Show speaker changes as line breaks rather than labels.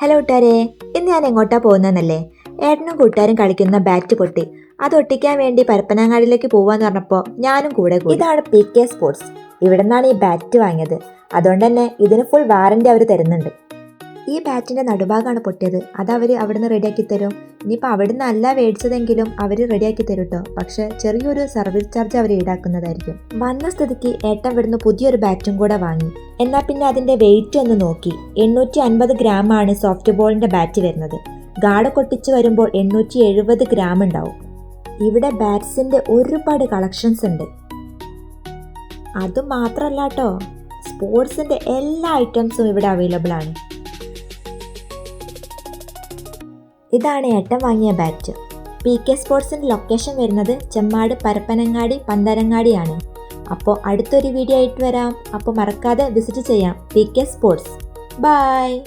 Hello കൂട്ടുകാരെ ഇന്ന് ഞാൻ എങ്ങോട്ടാ പോകുന്നതെന്നല്ലേ? ഏട്ടനും കൂട്ടുകാരും കളിക്കുന്ന ബാറ്റ് പൊട്ടി. അത് ഒട്ടിക്കാൻ വേണ്ടി പരപ്പനങ്ങാടിയിലേക്ക് പോവാന്ന് പറഞ്ഞപ്പോൾ ഞാനും കൂടെ കൂടി. ഇതാണ് പി കെ സ്പോർട്സ് ഇവിടെ നിന്നാണ് ഈ ബാറ്റ് വാങ്ങിയത്. അതുകൊണ്ട് തന്നെ ഇതിന് ഫുൾ വാറണ്ടി അവർ തരുന്നുണ്ട്. ഈ ബാറ്റിന്റെ നടുഭാഗമാണ് പൊട്ടിയത്. അത് അവർ അവിടുന്ന് റെഡിയാക്കി തരും. ഇനിയിപ്പോൾ അവിടുന്ന് അല്ല മേടിച്ചതെങ്കിലും അവർ റെഡിയാക്കി തരും കേട്ടോ പക്ഷേ ചെറിയൊരു സർവീസ് ചാർജ് അവർ ഈടാക്കുന്നതായിരിക്കും. വന്ന സ്ഥിതിക്ക് ഏട്ടൻ ഇവിടുന്ന് പുതിയൊരു ബാറ്റും കൂടെ വാങ്ങി. എന്നാൽ പിന്നെ അതിന്റെ വെയിറ്റ് ഒന്ന് നോക്കി. എണ്ണൂറ്റി അൻപത് ഗ്രാമാണ് സോഫ്റ്റ് ബോളിന്റെ ബാറ്റ് വരുന്നത്. ഗാർഡ് കൊട്ടിച്ച് വരുമ്പോൾ എണ്ണൂറ്റി എഴുപത് ഗ്രാം ഉണ്ടാവും. ഇവിടെ ബാറ്റ്സിന്റെ ഒരുപാട് കളക്ഷൻസ് ഉണ്ട്. അത് മാത്രല്ല കേട്ടോ സ്പോർട്സിന്റെ എല്ലാ ഐറ്റംസും ഇവിടെ അവൈലബിൾ ആണ്. ഇതാണ് ഏട്ടൻ വാങ്ങിയ ബാറ്റ്. പി കെ സ്പോർട്സിന്റെ ലൊക്കേഷൻ വരുന്നത് ചെമ്മാട് പരപ്പനങ്ങാടി പന്തരങ്ങാടിയാണ്. അപ്പോൾ അടുത്തൊരു വീഡിയോ ആയിട്ട് വരാം. അപ്പോൾ മറക്കാതെ വിസിറ്റ് ചെയ്യാം പി കെ സ്പോർട്സ് ബൈ